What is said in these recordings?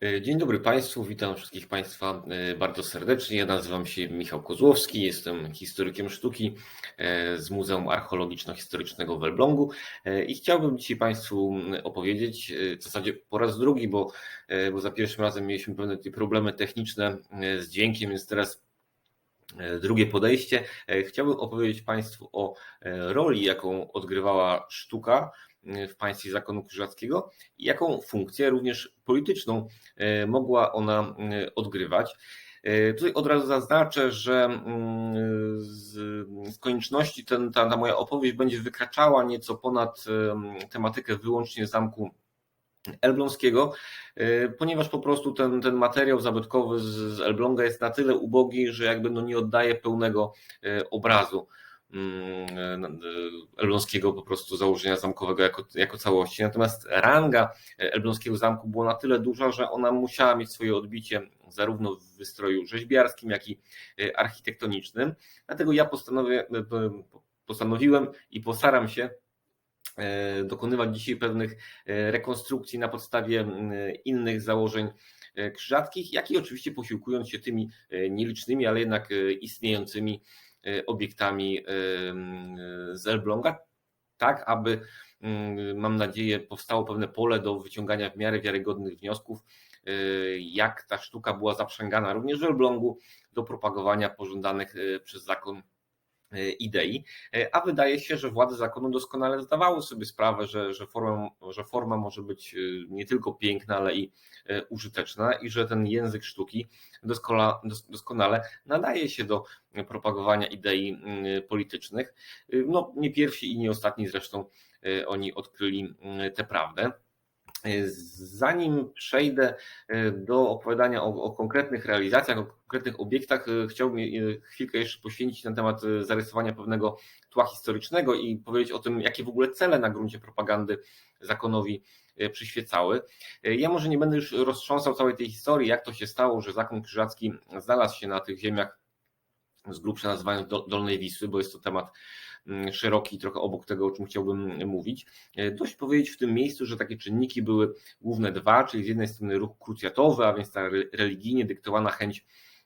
E, dzień dobry Państwu, witam wszystkich Państwa e, bardzo serdecznie. Ja nazywam się Michał Kozłowski, jestem historykiem sztuki e, z Muzeum Archeologiczno-Historycznego w Elblągu i chciałbym dzisiaj Państwu opowiedzieć, w zasadzie po raz drugi, bo, bo za pierwszym razem mieliśmy pewne problemy techniczne z dźwiękiem, więc teraz drugie podejście. Chciałbym opowiedzieć Państwu o roli, jaką odgrywała sztuka w państwie zakonu krzyżackiego i jaką funkcję również polityczną e, mogła ona e, odgrywać. E, tutaj od razu zaznaczę, że mm, z konieczności ten, ta, ta moja opowieść będzie wykraczała nieco ponad tematykę wyłącznie zamku Elbląskiego, ponieważ po prostu ten, ten materiał zabytkowy z, z Elbląga jest na tyle ubogi, że jakby no nie oddaje pełnego obrazu elbląskiego po prostu założenia zamkowego jako, jako całości. Natomiast ranga elbląskiego zamku była na tyle duża, że ona musiała mieć swoje odbicie zarówno w wystroju rzeźbiarskim, jak i e, architektonicznym. Dlatego ja e, postanowiłem i postaram się dokonywać dzisiaj pewnych rekonstrukcji na podstawie innych założeń krzyżackich, jak i oczywiście posiłkując się tymi nielicznymi, ale jednak istniejącymi obiektami y, y, z Elbląga, tak aby, mm, mam nadzieję, powstało pewne pole do wyciągania w miarę wiarygodnych wniosków, jak ta sztuka była zaprzęgana również w Elblągu do propagowania pożądanych przez zakon idei, e, a wydaje się, że władze zakonu doskonale zdawały sobie sprawę, że, że, forma, że forma może być e, nie tylko piękna, ale i użyteczna i że ten język sztuki doskonale, doskonale nadaje się do propagowania idei politycznych. No, nie pierwsi i nie ostatni zresztą oni odkryli tę prawdę. Zanim przejdę e, do opowiadania o, o, konkretnych realizacjach, o konkretnych obiektach, e, chciałbym e, chwilkę jeszcze poświęcić na temat zarysowania pewnego tła historycznego i powiedzieć o tym, jakie w ogóle cele na gruncie propagandy zakonowi przyświecały. Ja może nie będę już roztrząsał całej tej historii, jak to się stało, że zakon krzyżacki znalazł się na tych ziemiach z grubsza nazywają Dolnej Wisły, bo jest to temat szeroki, trochę obok tego, o czym chciałbym mówić. E, dość powiedzieć w tym miejscu, że takie czynniki były główne dwa, czyli z jednej strony ruch krucjatowy, a więc ta religijnie dyktowana chęć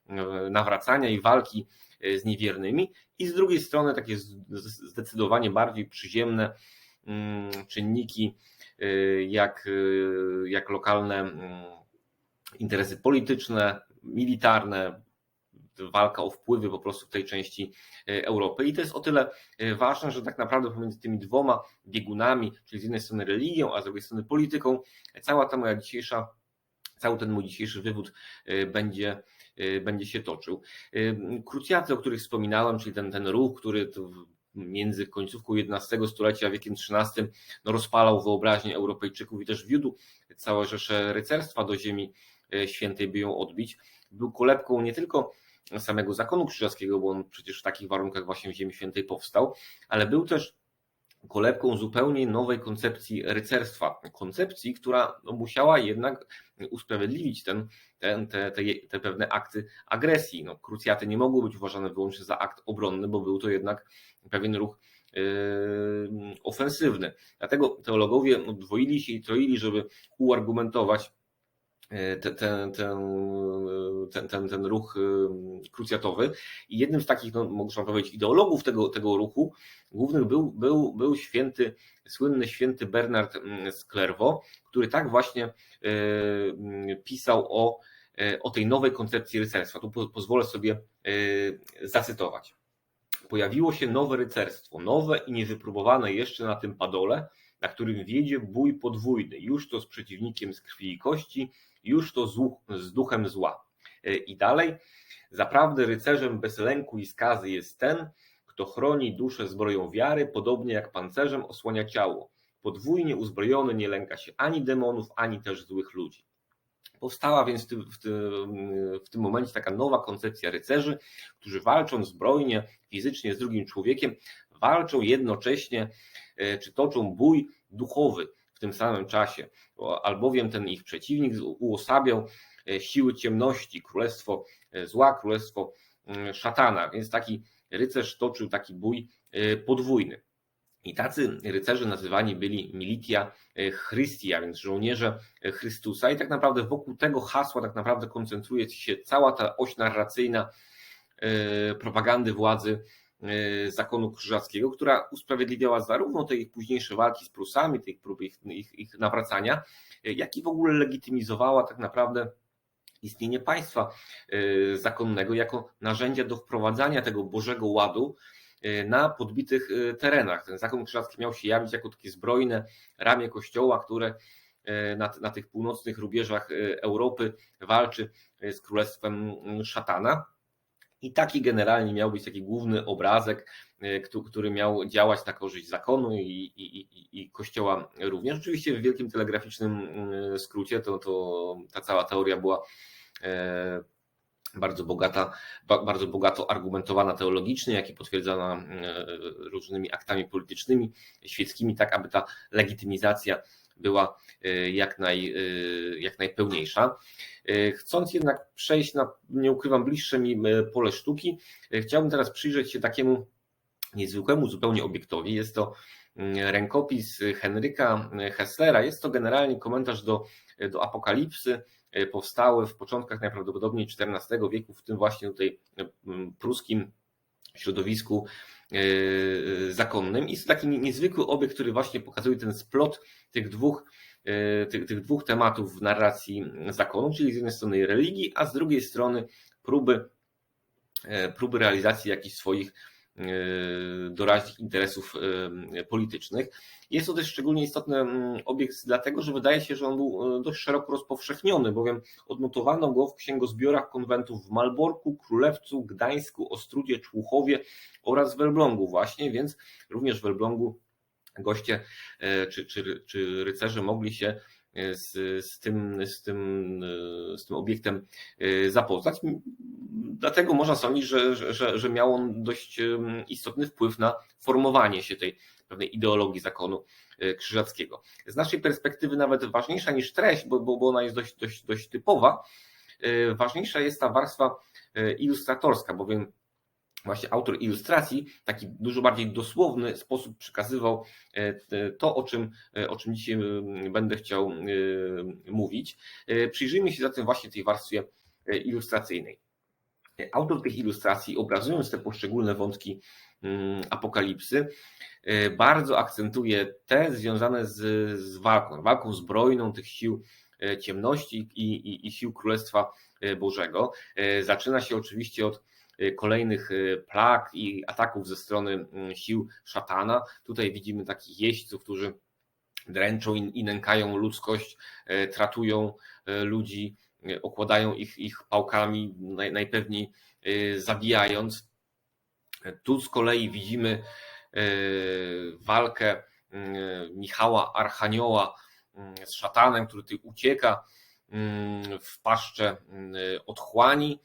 e, nawracania i walki e, z niewiernymi, i z drugiej strony takie zdecydowanie bardziej przyziemne mm, czynniki, jak, jak lokalne mm, interesy polityczne, militarne, walka o wpływy po prostu w tej części e, Europy. I to jest o tyle e, ważne, że tak naprawdę pomiędzy tymi dwoma biegunami, czyli z jednej strony religią, a z drugiej strony polityką, cała ta moja dzisiejsza, cały ten mój dzisiejszy wywód e, będzie będzie się toczył. Krucjaty, o których wspominałem, czyli ten, ten ruch, który między końcówką XI stulecia a wiekiem XIII no, rozpalał wyobraźnię Europejczyków i też wiódł całe rzesze rycerstwa do ziemi świętej, by ją odbić. Był kolebką nie tylko samego zakonu krzyżackiego, bo on przecież w takich warunkach właśnie w Ziemi Świętej powstał, ale był też kolebką zupełnie nowej koncepcji rycerstwa. Koncepcji, która no, musiała jednak usprawiedliwić ten, ten, te, te, te pewne akty agresji. No, krucjaty nie mogły być uważane wyłącznie za akt obronny, bo był to jednak pewien ruch yy, ofensywny. Dlatego teologowie dwoili się i troili, żeby uargumentować ten, ten, ten, ten, ten ruch krucjatowy. I jednym z takich, no, można powiedzieć, ideologów tego, tego ruchu głównych był, był, był święty, słynny święty Bernard z Clairvaux, który tak właśnie pisał o, o tej nowej koncepcji rycerstwa. Tu pozwolę sobie zacytować. Pojawiło się nowe rycerstwo, nowe i niewypróbowane jeszcze na tym padole, na którym wiedzie bój podwójny, już to z przeciwnikiem z krwi i kości, już to z duchem zła. E, I dalej, zaprawdę rycerzem bez lęku i skazy jest ten, kto chroni duszę zbroją wiary, podobnie jak pancerzem osłania ciało. Podwójnie uzbrojony nie lęka się ani demonów, ani też złych ludzi. Powstała więc w tym, w, tym, w tym momencie taka nowa koncepcja rycerzy, którzy walczą zbrojnie, fizycznie z drugim człowiekiem, walczą jednocześnie, e, czy toczą bój duchowy tym samym czasie, albowiem ten ich przeciwnik uosabiał e, siły ciemności, królestwo e, zła, królestwo mm, szatana, więc taki rycerz toczył taki bój podwójny. I tacy rycerze nazywani byli militia Christia, więc żołnierze Chrystusa. I tak naprawdę wokół tego hasła tak naprawdę koncentruje się cała ta oś narracyjna propagandy władzy zakonu krzyżackiego, która usprawiedliwiała zarówno te ich późniejsze walki z Prusami, te ich próby ich, ich, ich nawracania, jak i w ogóle legitymizowała tak naprawdę istnienie państwa y, zakonnego jako narzędzia do wprowadzania tego Bożego Ładu y, na podbitych y, terenach. Ten zakon krzyżacki miał się jawić jako takie zbrojne ramię kościoła, które na, na tych północnych rubieżach Europy walczy z królestwem szatana. I taki generalnie miał być taki główny obrazek, który miał działać na korzyść zakonu i, i, i, kościoła również. Oczywiście w wielkim telegraficznym skrócie to, to ta cała teoria była E, bardzo bogata, bardzo bogato argumentowana teologicznie, jak i potwierdzona e, różnymi aktami politycznymi, świeckimi, tak aby ta legitymizacja była e, jak, naj, jak najpełniejsza. Chcąc jednak przejść na, nie ukrywam, bliższe mi pole sztuki, chciałbym teraz przyjrzeć się takiemu niezwykłemu zupełnie obiektowi. Jest to rękopis Henryka Hesslera. Jest to generalnie komentarz do, do Apokalipsy, powstały w początkach najprawdopodobniej XIV wieku, w tym właśnie tutaj pruskim środowisku e, zakonnym. I jest taki niezwykły obiekt, który właśnie pokazuje ten splot tych dwóch, tych, tych dwóch tematów w narracji zakonu, czyli z jednej strony religii, a z drugiej strony próby, próby realizacji jakichś swoich E, doraźnych interesów e, politycznych. Jest to też szczególnie istotny mm, obiekt dlatego, że wydaje się, że on był e, dość szeroko rozpowszechniony, bowiem odnotowano go w księgozbiorach konwentów w Malborku, Królewcu, Gdańsku, Ostrudzie, Człuchowie oraz w Elblągu właśnie, więc również w Elblągu goście czy, czy, czy rycerze mogli się z, z, tym, z, tym, z tym obiektem zapoznać dlatego można sądzić, że, że, że miał on dość istotny wpływ na formowanie się tej pewnej ideologii zakonu e, krzyżackiego. Z naszej perspektywy nawet ważniejsza niż treść, bo, bo ona jest dość, dość, dość typowa, e, ważniejsza jest ta warstwa e, ilustratorska, bowiem właśnie autor ilustracji taki dużo bardziej dosłowny sposób przekazywał to, o czym, o czym dzisiaj będę chciał mówić. Przyjrzyjmy się zatem właśnie tej warstwie ilustracyjnej. Autor tych ilustracji, obrazując te poszczególne wątki mm, apokalipsy, e, bardzo akcentuje te związane z, z walką, walką zbrojną tych sił e, ciemności i, i, i sił Królestwa e, Bożego. Zaczyna się oczywiście od kolejnych plag i ataków ze strony mm, sił szatana. Tutaj widzimy takich jeźdźców, którzy dręczą i nękają ludzkość, tratują ludzi, okładają ich, ich pałkami, naj, najpewniej y, zabijając. Tu z kolei widzimy y, walkę y, Michała Archanioła z szatanem, który ucieka w paszczę otchłani.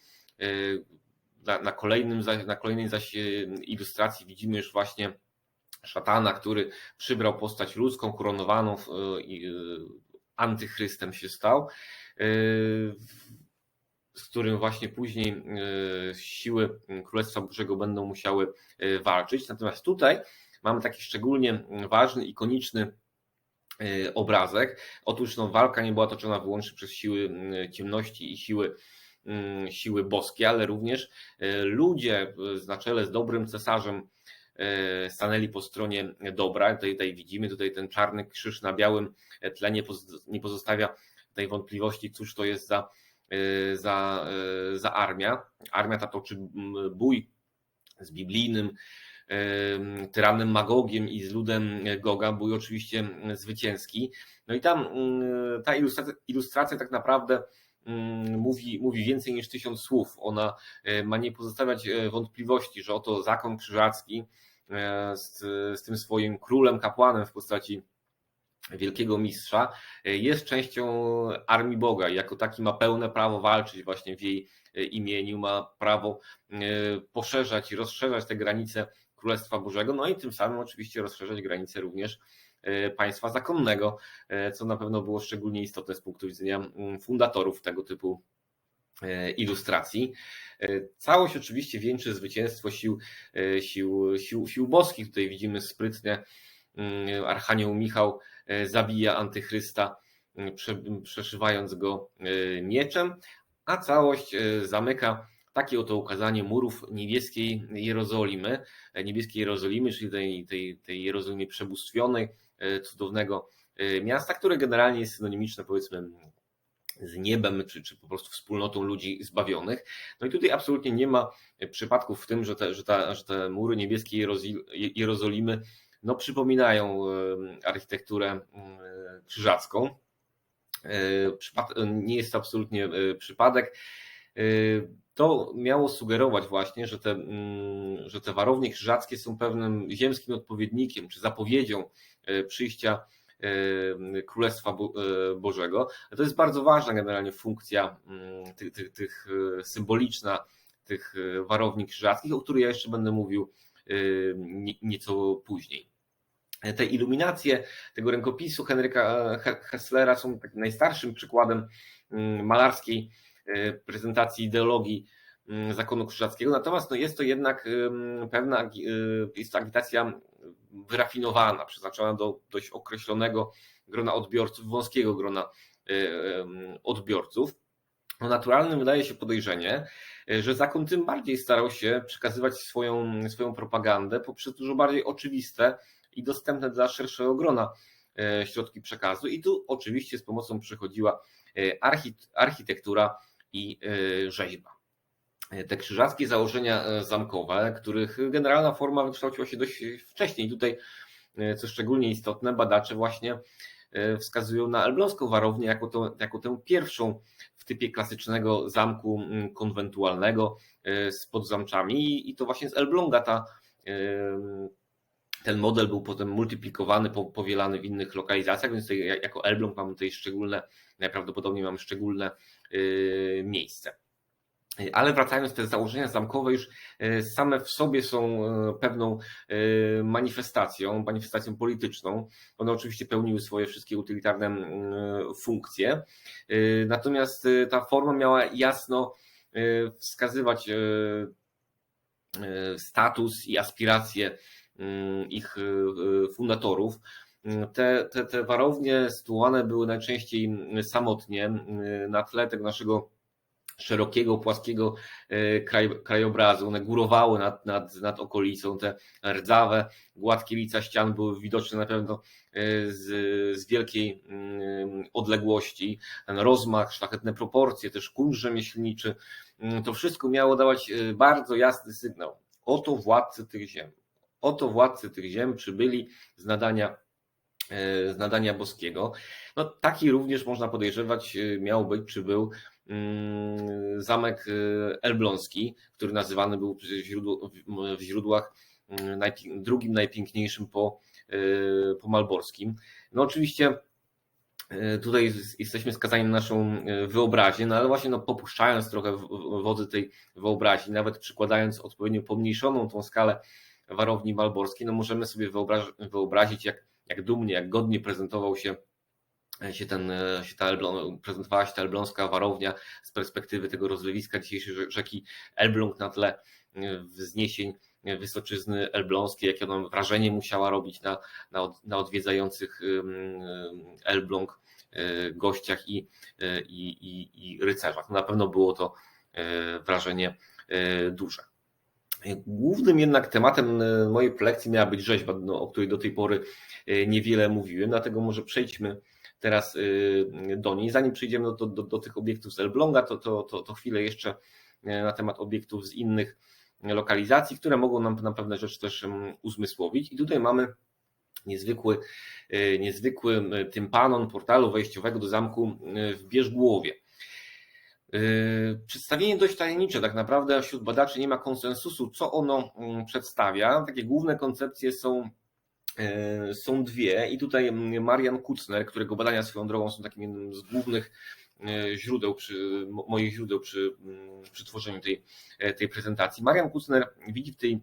Na, na, kolejnym, na kolejnej zaś ilustracji widzimy już właśnie szatana, który przybrał postać ludzką, koronowaną, antychrystem się stał. Z którym właśnie później siły Królestwa Bożego będą musiały walczyć. Natomiast tutaj mamy taki szczególnie ważny, ikoniczny obrazek. Otóż no, walka nie była toczona wyłącznie przez siły ciemności i siły, siły boskie, ale również ludzie na czele z dobrym cesarzem stanęli po stronie dobra. Tutaj, tutaj widzimy, tutaj ten czarny krzyż na białym tle nie pozostawia tej wątpliwości, cóż to jest za, za, za armia. Armia ta toczy bój z biblijnym tyranem Magogiem i z ludem Goga, bój oczywiście zwycięski. No i tam ta ilustracja, ilustracja tak naprawdę mówi, mówi więcej niż tysiąc słów. Ona ma nie pozostawiać wątpliwości, że oto zakon krzyżacki z, z tym swoim królem, kapłanem w postaci wielkiego mistrza, e, jest częścią armii Boga i jako taki ma pełne prawo walczyć właśnie w jej e, imieniu, ma prawo e, poszerzać i rozszerzać te granice Królestwa Bożego, no i tym samym oczywiście rozszerzać granice również państwa zakonnego, co na pewno było szczególnie istotne z punktu widzenia mm, fundatorów tego typu ilustracji. Całość oczywiście wieńczy zwycięstwo sił, sił, sił, sił boskich. Tutaj widzimy sprytne mm, Archanioł Michał zabija antychrysta, przeszywając go mieczem, a całość zamyka takie oto ukazanie murów niebieskiej Jerozolimy, niebieskiej Jerozolimy, czyli tej, tej, tej Jerozolimy przebóstwionej, cudownego miasta, które generalnie jest synonimiczne powiedzmy z niebem, czy, czy po prostu wspólnotą ludzi zbawionych. No i tutaj absolutnie nie ma przypadków w tym, że te, że ta, że te mury niebieskie Jerozolimy no, przypominają architekturę krzyżacką. Nie jest to absolutnie przypadek. To miało sugerować właśnie, że te, że te warownie krzyżackie są pewnym ziemskim odpowiednikiem, czy zapowiedzią przyjścia E, Królestwa Bożego. To jest bardzo ważna generalnie funkcja mm, tych, tych, tych symboliczna tych warowni krzyżackich, o których ja jeszcze będę mówił nieco później. Te iluminacje tego rękopisu Henryka Hesslera są takim najstarszym przykładem mm, malarskiej prezentacji ideologii mm, zakonu krzyżackiego, natomiast no jest to jednak pewna jest to agitacja wyrafinowana, przeznaczona do dość określonego grona odbiorców, wąskiego grona e, odbiorców. No naturalnym wydaje się podejrzenie, że zakon tym bardziej starał się przekazywać swoją, swoją propagandę poprzez dużo bardziej oczywiste i dostępne dla szerszego grona środki przekazu. I tu oczywiście z pomocą przychodziła architektura i rzeźba. E, te krzyżackie założenia e, zamkowe, których generalna forma wykształciła się dość wcześniej. Tutaj, e, co szczególnie istotne, badacze właśnie wskazują na elbląską warownię jako, to, jako tę pierwszą w typie klasycznego zamku konwentualnego z podzamczami i to właśnie z Elbląga ta, ten model był potem multiplikowany, powielany w innych lokalizacjach, więc tutaj jako Elbląg mamy tutaj szczególne, najprawdopodobniej mamy szczególne miejsce. Ale wracając, te założenia zamkowe już e, same w sobie są e, pewną manifestacją, manifestacją polityczną. One oczywiście pełniły swoje wszystkie utylitarne funkcje. Natomiast ta forma miała jasno wskazywać status i aspiracje ich fundatorów. Te, te, te warownie sytuowane były najczęściej samotnie na tle tego naszego szerokiego, płaskiego e, kraj, krajobrazu. One górowały nad, nad, nad okolicą, te rdzawe, gładkie lica ścian były widoczne na pewno z, z wielkiej mm, odległości. Ten rozmach, szlachetne proporcje, też kunszt rzemieślniczy, mm, to wszystko miało dawać bardzo jasny sygnał. Oto władcy tych ziem. Oto władcy tych ziem przybyli z nadania z nadania boskiego. No, taki również można podejrzewać miał być, czy był Mm, zamek y, elbląski, który nazywany był w źródłach mm, drugim najpiękniejszym po, po malborskim. No oczywiście tutaj jesteśmy skazani na naszą wyobraźnię, no ale właśnie no, popuszczając trochę wodzy tej wyobraźni, nawet przykładając odpowiednio pomniejszoną tą skalę warowni malborskiej, no możemy sobie wyobrazić, jak, jak dumnie, jak godnie prezentował się się, ten, się ta prezentowała się ta elbląska warownia z perspektywy tego rozlewiska dzisiejszej rzeki Elbląg na tle wzniesień Wysoczyzny Elbląskiej, jakie ona wrażenie musiała robić na, na, na odwiedzających Elbląg e, gościach i, e, i, i, i rycerzach. Na pewno było to wrażenie duże. Głównym jednak tematem mojej prelekcji miała być rzeźba, no, o której do tej pory niewiele mówiłem, dlatego może przejdźmy teraz y, do niej. Zanim przejdziemy do, do, do tych obiektów z Elbląga, to, to, to, to chwilę jeszcze e, na temat obiektów z innych lokalizacji, które mogą nam na pewne rzeczy też mm, uzmysłowić. I tutaj mamy niezwykły, e, niezwykły tympanon portalu wejściowego do zamku w Bierzgłowie. E, przedstawienie dość tajemnicze, tak naprawdę wśród badaczy nie ma konsensusu, co ono mm, przedstawia. Takie główne koncepcje są E, są dwie i tutaj Marian Kucner, którego badania swoją drogą są takim jednym z głównych e, źródeł, przy, moich źródeł przy, przy tworzeniu tej, e, tej prezentacji. Marian Kucner widzi w, tej,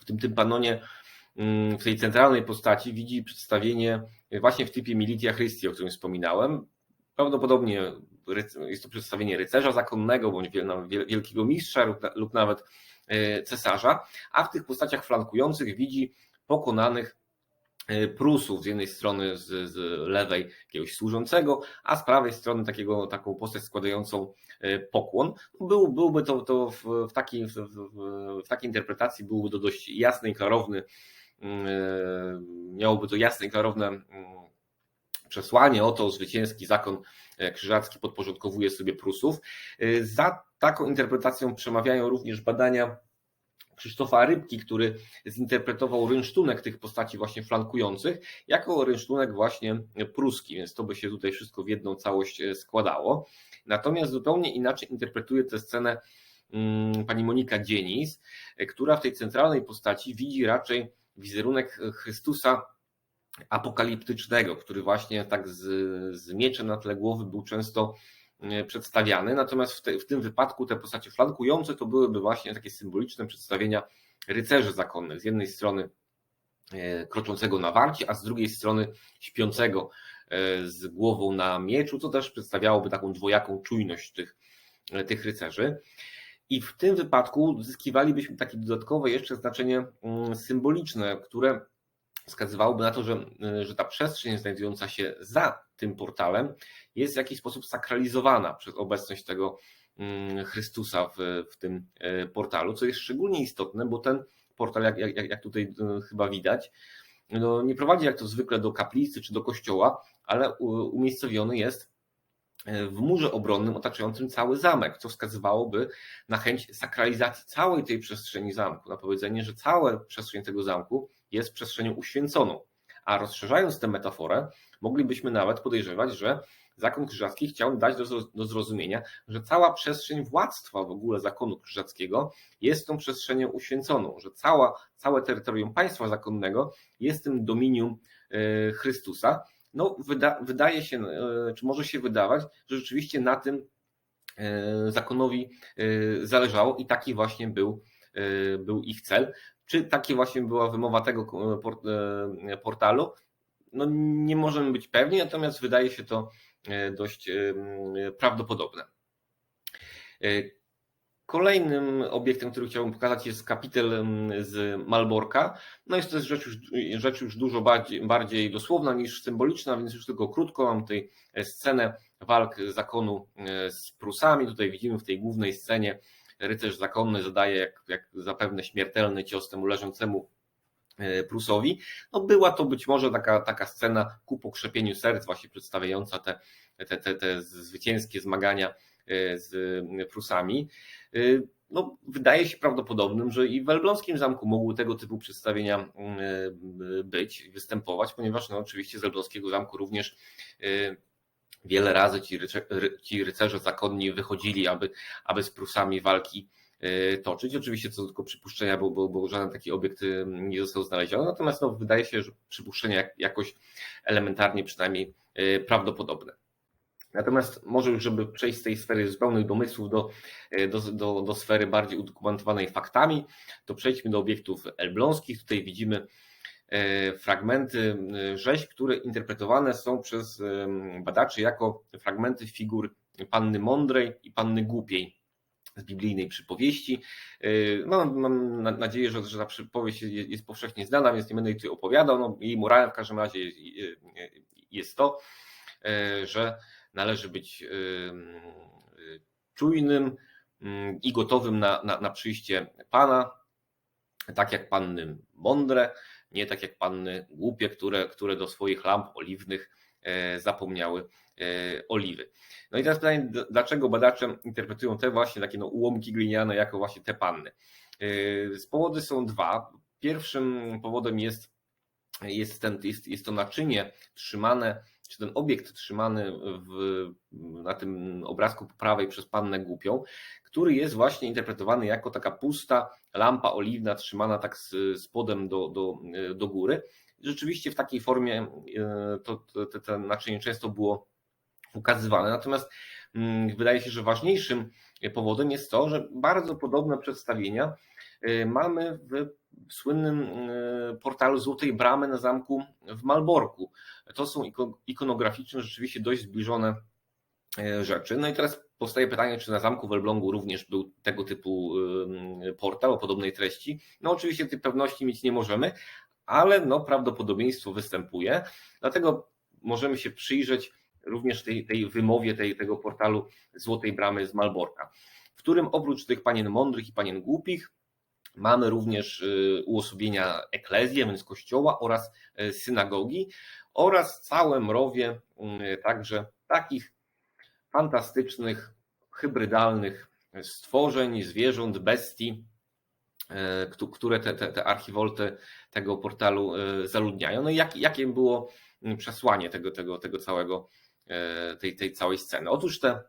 w tym tympanonie, w tej centralnej postaci, widzi przedstawienie właśnie w typie Militia Christi, o którym wspominałem. Prawdopodobnie jest to przedstawienie rycerza zakonnego, bądź wielkiego mistrza lub, nawet cesarza, a w tych postaciach flankujących widzi pokonanych Prusów z jednej strony z, z, lewej jakiegoś służącego, a z prawej strony takiego, taką postać składającą pokłon. Był, byłby to, to w, w, takiej, w, w, takiej interpretacji byłby to dość jasny i klarowny, miałoby to jasne i klarowne mm, przesłanie, oto zwycięski zakon krzyżacki podporządkowuje sobie Prusów. Za taką interpretacją przemawiają również badania Krzysztofa Rybki, który zinterpretował rynsztunek tych postaci właśnie flankujących jako rynsztunek właśnie pruski, więc to by się tutaj wszystko w jedną całość e, składało. Natomiast zupełnie inaczej interpretuje tę scenę mm, pani Monika Dzienis, e, która w tej centralnej postaci widzi raczej wizerunek Chrystusa apokaliptycznego, który właśnie tak z, z mieczem na tle głowy był często E, przedstawiany. Natomiast w, te, w tym wypadku te postacie flankujące to byłyby właśnie takie symboliczne przedstawienia rycerzy zakonnych. Z jednej strony e, kroczącego na warcie, a z drugiej strony śpiącego e, z głową na mieczu, co też przedstawiałoby taką dwojaką czujność tych, tych rycerzy. I w tym wypadku uzyskiwalibyśmy takie dodatkowe jeszcze znaczenie mm, symboliczne, które wskazywałoby na to, że, że ta przestrzeń znajdująca się za tym portalem jest w jakiś sposób sakralizowana przez obecność tego mm, Chrystusa w, w tym e, portalu, co jest szczególnie istotne, bo ten portal, jak, jak, jak tutaj e, chyba widać, no nie prowadzi jak to zwykle do kaplicy czy do kościoła, ale umiejscowiony jest w murze obronnym otaczającym cały zamek, co wskazywałoby na chęć sakralizacji całej tej przestrzeni zamku, na powiedzenie, że cała przestrzeń tego zamku jest przestrzenią uświęconą. A rozszerzając tę metaforę, moglibyśmy nawet podejrzewać, że zakon krzyżacki chciał dać do, zrozumienia, że cała przestrzeń władztwa w ogóle zakonu krzyżackiego jest tą przestrzenią uświęconą, że cała, całe terytorium państwa zakonnego jest tym dominium e, Chrystusa. No, wyda, wydaje się, e, czy może się wydawać, że rzeczywiście na tym e, zakonowi zależało i taki właśnie był, był ich cel. Czy takie właśnie była wymowa tego portalu? No nie możemy być pewni, natomiast wydaje się to e, dość e, prawdopodobne. E, kolejnym obiektem, który chciałbym pokazać jest kapitel z Malborka. No jest to rzecz już, rzecz już dużo bardziej, bardziej dosłowna niż symboliczna, więc już tylko krótko mam tutaj scenę walk zakonu z Prusami. Tutaj widzimy w tej głównej scenie rycerz zakonny zadaje jak, jak zapewne śmiertelny cios temu leżącemu E, Prusowi. No była to być może taka, taka scena ku pokrzepieniu serc, właśnie przedstawiająca te, te, te, te zwycięskie zmagania e, z Prusami. E, no, wydaje się prawdopodobnym, że i w Elbląskim Zamku mogły tego typu przedstawienia być, występować, ponieważ no, oczywiście z Elbląskiego Zamku również wiele razy ci, rycerze, ci rycerze zakonni wychodzili, aby, aby z Prusami walki E, toczyć. Oczywiście to tylko przypuszczenia, bo, bo, bo żaden taki obiekt nie został znaleziony, natomiast no, wydaje się, że przypuszczenia jakoś elementarnie przynajmniej e, prawdopodobne. Natomiast może już, żeby przejść z tej sfery zupełnych domysłów do, e, do, do, do sfery bardziej udokumentowanej faktami, to przejdźmy do obiektów elbląskich. Tutaj widzimy fragmenty rzeźb, które interpretowane są przez badaczy jako fragmenty figur panny mądrej i panny głupiej z biblijnej przypowieści. No, mam nadzieję, że, że ta przypowieść jest, powszechnie znana, więc nie będę jej tutaj opowiadał. No, jej morałem w każdym razie jest, jest to, że należy być czujnym i gotowym na, na, na przyjście Pana, tak jak panny mądre, nie tak jak panny głupie, które, które do swoich lamp oliwnych zapomniały E, oliwy. No i teraz pytanie, dlaczego badacze interpretują te właśnie takie no, ułomki gliniane jako właśnie te panny? E, powody są dwa. Pierwszym powodem jest, jest, ten, jest, jest to naczynie trzymane, czy ten obiekt trzymany w, na tym obrazku po prawej przez pannę głupią, który jest właśnie interpretowany jako taka pusta lampa oliwna trzymana tak z spodem do, do, do góry. Rzeczywiście w takiej formie e, to, to, to, to naczynie często było ukazywane. Natomiast mm, wydaje się, że ważniejszym powodem jest to, że bardzo podobne przedstawienia mamy w słynnym y, portalu Złotej Bramy na zamku w Malborku. To są ikonograficzne, rzeczywiście dość zbliżone y, rzeczy. No i teraz powstaje pytanie, czy na zamku w Elblągu również był tego typu portal o podobnej treści. No oczywiście tej pewności mieć nie możemy, ale no, prawdopodobieństwo występuje. Dlatego możemy się przyjrzeć również tej, tej wymowie tej, tego portalu Złotej Bramy z Malborka, w którym oprócz tych panien mądrych i panien głupich mamy również y, uosobienia eklezji, więc kościoła oraz y, synagogi oraz całe mrowie y, także takich fantastycznych, hybrydalnych stworzeń, zwierząt, bestii, które te, te, te archiwolty tego portalu zaludniają. No i jak, jakie było przesłanie tego, tego, tego całego tej, tej całej sceny. Otóż te,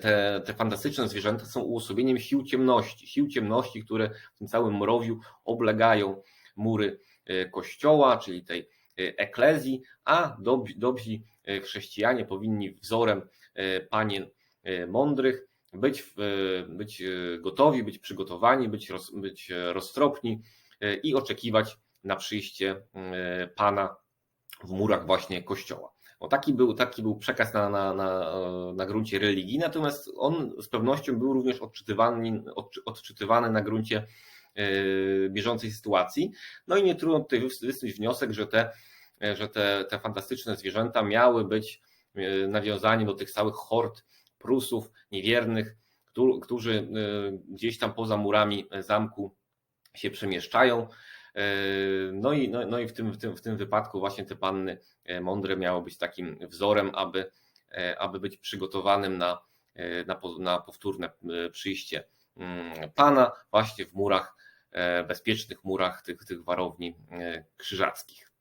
te, te fantastyczne zwierzęta są uosobieniem sił ciemności, sił ciemności, które w tym całym mrowiu oblegają mury e, kościoła, czyli tej eklezji, a dobrzy chrześcijanie powinni wzorem panien mądrych być, być gotowi, być przygotowani, być, roz, być roztropni i oczekiwać na przyjście Pana w murach właśnie kościoła. No taki, był, taki był przekaz na, na, na, na gruncie religii, natomiast on z pewnością był również odczytywany, odczytywany na gruncie e, bieżącej sytuacji. No i nie trudno tutaj wysnuć wniosek, że te, że te, te fantastyczne zwierzęta miały być e, nawiązaniem do tych całych hord Prusów niewiernych, którzy e, gdzieś tam poza murami zamku się przemieszczają. No i, no, no i w, tym, w, tym, w tym wypadku właśnie te panny e, mądre miało być takim wzorem, aby, e, aby być przygotowanym na, e, na, na powtórne przyjście mm, Pana właśnie w murach, bezpiecznych murach tych, tych warowni krzyżackich.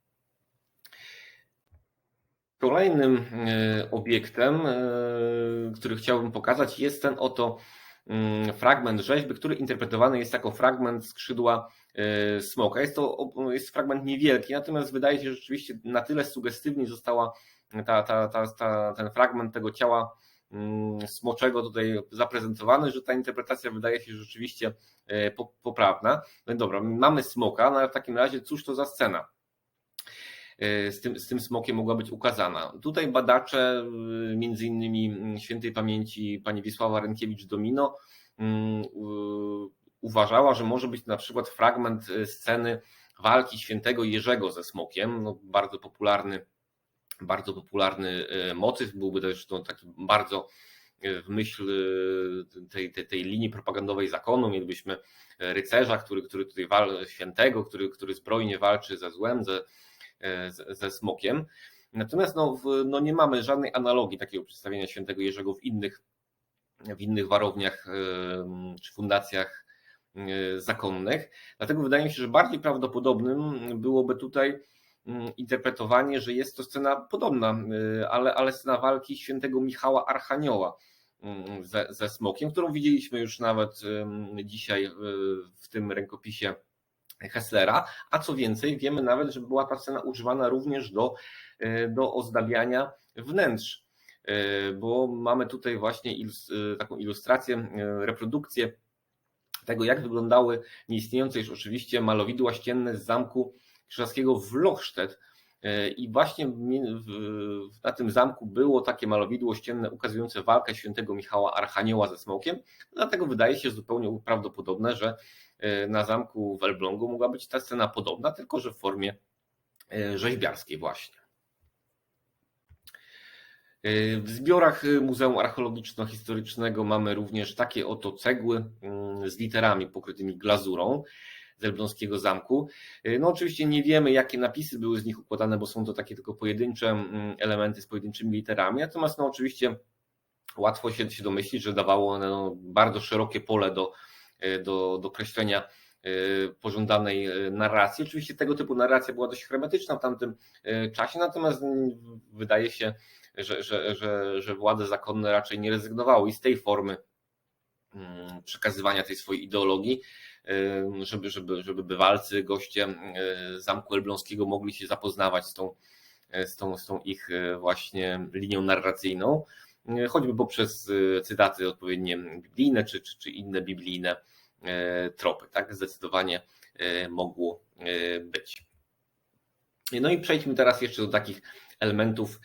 Kolejnym obiektem, który chciałbym pokazać, jest ten oto fragment rzeźby, który interpretowany jest jako fragment skrzydła E, smoka. Jest to jest fragment niewielki, natomiast wydaje się, że rzeczywiście na tyle sugestywnie została ta, ta, ta, ta, ten fragment tego ciała mm, smoczego tutaj zaprezentowany, że ta interpretacja wydaje się rzeczywiście e, poprawna. No dobra, mamy smoka, no ale w takim razie cóż to za scena? E, z tym, z tym smokiem mogła być ukazana. Tutaj badacze, między innymi świętej pamięci pani Wisława Rękiewicz-Domino, mm, uważała, że może być na przykład fragment y, sceny walki świętego Jerzego ze smokiem, no, bardzo popularny, bardzo popularny y, motyw, byłby też to taki bardzo y, w myśl tej, tej, tej linii propagandowej zakonu, mielibyśmy rycerza, który, który tutaj wal, świętego, który, który zbrojnie walczy ze złem, ze, ze smokiem. Natomiast no, no nie mamy żadnej analogii takiego przedstawienia świętego Jerzego w innych, w innych warowniach czy fundacjach E, zakonnych. Dlatego wydaje mi się, że bardziej prawdopodobnym byłoby tutaj mm, interpretowanie, że jest to scena podobna, e, ale, ale scena walki świętego Michała Archanioła mm, ze, ze smokiem, którą widzieliśmy już nawet dzisiaj w tym rękopisie Hesslera, a co więcej, wiemy nawet, że była ta scena używana również do, e, do ozdabiania wnętrz, bo mamy tutaj właśnie taką ilustrację, reprodukcję tego, jak wyglądały nieistniejące już oczywiście malowidła ścienne z zamku krzyżackiego w Lochstedt. E, I właśnie na tym zamku było takie malowidło ścienne ukazujące walkę świętego Michała Archanioła ze smokiem. Dlatego wydaje się zupełnie prawdopodobne, że e, na zamku w Elblągu mogła być ta scena podobna, tylko że w formie e, rzeźbiarskiej właśnie. W zbiorach Muzeum Archeologiczno-Historycznego mamy również takie oto cegły mm, z literami pokrytymi glazurą z Elbląskiego Zamku. No oczywiście nie wiemy, jakie napisy były z nich układane, bo są to takie tylko pojedyncze mm, elementy z pojedynczymi literami, natomiast no oczywiście łatwo się, domyślić, że dawało one no, bardzo szerokie pole do, e, do, do kreślenia e, pożądanej e, narracji. Oczywiście tego typu narracja była dość hermetyczna w tamtym czasie, natomiast wydaje się, że, że, że, że władze zakonne raczej nie rezygnowały i z tej formy mm, przekazywania tej swojej ideologii, żeby, żeby, żeby bywalcy, goście Zamku Elbląskiego mogli się zapoznawać z tą, z tą, z tą ich e, właśnie linią narracyjną, choćby poprzez e, cytaty odpowiednie biblijne czy, czy, czy inne biblijne e, tropy. Tak zdecydowanie mogło być. No i przejdźmy teraz jeszcze do takich elementów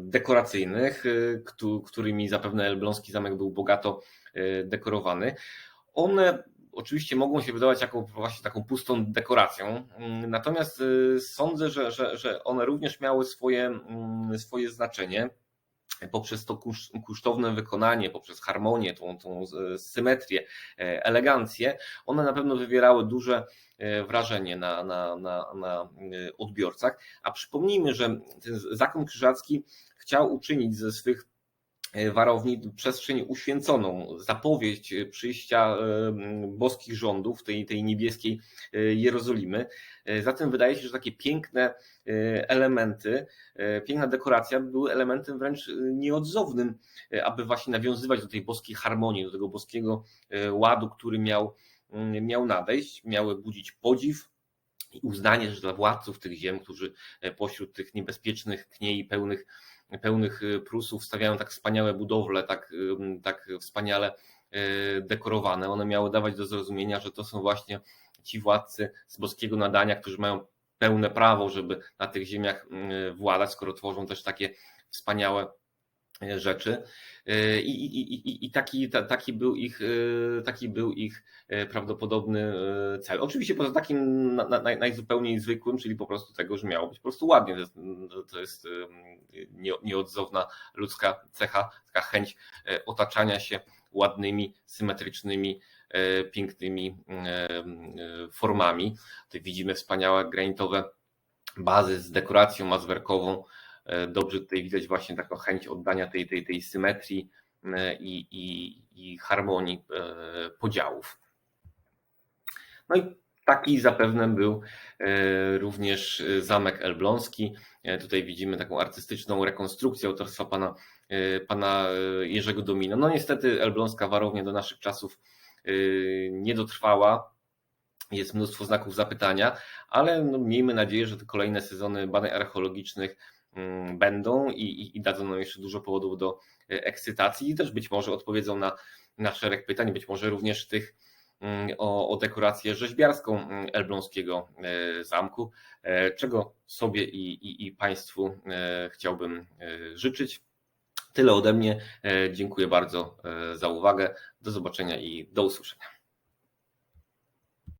dekoracyjnych, którymi zapewne Elbląski Zamek był bogato dekorowany. One oczywiście mogą się wydawać jako właśnie taką pustą dekoracją, mm, natomiast sądzę, że, że, że one również miały swoje, mm, swoje znaczenie poprzez to kosztowne wykonanie, poprzez harmonię, tą, tą symetrię, elegancję, one na pewno wywierały duże wrażenie na, na, na, na odbiorcach. A przypomnijmy, że ten zakon krzyżacki chciał uczynić ze swych E, warowni przestrzeń uświęconą, zapowiedź przyjścia e, boskich rządów, tej, tej niebieskiej e, Jerozolimy. Zatem wydaje się, że takie piękne elementy, piękna dekoracja były elementem wręcz nieodzownym, aby właśnie nawiązywać do tej boskiej harmonii, do tego boskiego ładu, który miał, miał nadejść, miały budzić podziw, uznanie, że dla władców tych ziem, którzy pośród tych niebezpiecznych kniei pełnych pełnych y, Prusów stawiają tak wspaniałe budowle, tak, tak wspaniale y, dekorowane. One miały dawać do zrozumienia, że to są właśnie ci władcy z boskiego nadania, którzy mają pełne prawo, żeby na tych ziemiach władać, skoro tworzą też takie wspaniałe rzeczy. E, I, i, i, i taki, taki, był ich, e, taki był ich e, prawdopodobny cel. Oczywiście poza takim najzupełniej zwykłym, czyli po prostu tego, że miało być po prostu ładnie. To jest, to jest nieodzowna ludzka cecha, taka chęć otaczania się ładnymi, symetrycznymi, pięknymi formami. Tutaj widzimy wspaniałe granitowe bazy z dekoracją mazwerkową, dobrze tutaj widać właśnie taką chęć oddania tej, tej, tej symetrii e, i, i, i harmonii e, podziałów. No i taki zapewne był również zamek elbląski. Tutaj widzimy taką artystyczną rekonstrukcję autorstwa pana, pana Jerzego Domina. No niestety elbląska warownia do naszych czasów nie dotrwała. Jest mnóstwo znaków zapytania, ale no miejmy nadzieję, że te kolejne sezony badań archeologicznych będą i, i, i dadzą nam jeszcze dużo powodów do e, ekscytacji i też być może odpowiedzą na, na szereg pytań, być może również tych mm, o, o dekorację rzeźbiarską mm, elbląskiego e, zamku, e, czego sobie i, i, i Państwu chciałbym życzyć. Tyle ode mnie. Dziękuję bardzo za uwagę. Do zobaczenia i do usłyszenia.